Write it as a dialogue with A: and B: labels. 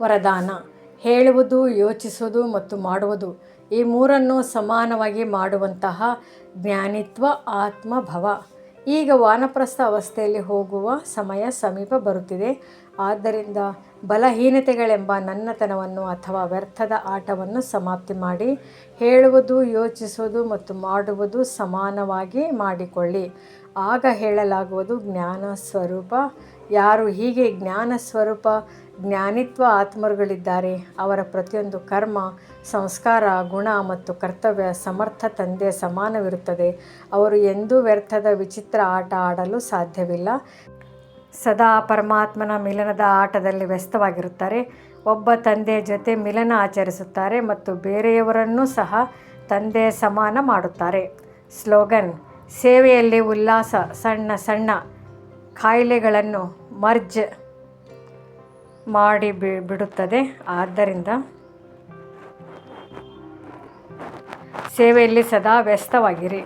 A: ವರದಾನ. ಹೇಳುವುದು, ಯೋಚಿಸುವುದು ಮತ್ತು ಮಾಡುವುದು ಈ ಮೂರನ್ನು ಸಮಾನವಾಗಿ ಮಾಡುವಂತಹ ಜ್ಞಾನಿತ್ವ ಆತ್ಮಭವ ಈಗ ವಾನಪ್ರಸ್ಥ ಅವಸ್ಥೆಯಲ್ಲಿ ಹೋಗುವ ಸಮಯ ಸಮೀಪ ಬರುತ್ತಿದೆ. ಆದ್ದರಿಂದ ಬಲಹೀನತೆಗಳೆಂಬ ನನ್ನತನವನ್ನು ಅಥವಾ ವ್ಯರ್ಥದ ಆಟವನ್ನು ಸಮಾಪ್ತಿ ಮಾಡಿ ಹೇಳುವುದು, ಯೋಚಿಸುವುದು ಮತ್ತು ಮಾಡುವುದು ಸಮಾನವಾಗಿ ಮಾಡಿಕೊಳ್ಳಿ. ಆಗ ಹೇಳಲಾಗುವುದು ಜ್ಞಾನ ಸ್ವರೂಪ. ಯಾರು ಹೀಗೆ ಜ್ಞಾನ ಸ್ವರೂಪ ಜ್ಞಾನಿತ್ವ ಆತ್ಮರುಗಳಿದ್ದಾರೆ. ಅವರ ಪ್ರತಿಯೊಂದು ಕರ್ಮ, ಸಂಸ್ಕಾರ, ಗುಣ ಮತ್ತು ಕರ್ತವ್ಯ ಸಮರ್ಥ ತಂದೆ ಸಮಾನವಿರುತ್ತದೆ. ಅವರು ಎಂದೂ ವ್ಯರ್ಥದ ವಿಚಿತ್ರ ಆಟ ಆಡಲು ಸಾಧ್ಯವಿಲ್ಲ. ಸದಾ ಪರಮಾತ್ಮನ ಮಿಲನದ ಆಟದಲ್ಲಿ ವ್ಯಸ್ತವಾಗಿರುತ್ತಾರೆ. ಒಬ್ಬ ತಂದೆಯ ಜೊತೆ ಮಿಲನ ಆಚರಿಸುತ್ತಾರೆ ಮತ್ತು ಬೇರೆಯವರನ್ನೂ ಸಹ ತಂದೆ ಸಮಾನ ಮಾಡುತ್ತಾರೆ. ಸ್ಲೋಗನ್, ಸೇವೆಯಲ್ಲಿ ಉಲ್ಲಾಸ, ಸಣ್ಣ ಸಣ್ಣ ಕಾಯಿಲೆಗಳನ್ನು ಮರ್ಜ್ ಮಾಡಿ ಬಿಡುತ್ತದೆ. ಆದ್ದರಿಂದ ಸೇವೆಯಲ್ಲಿ ಸದಾ ವ್ಯಸ್ತವಾಗಿರಿ.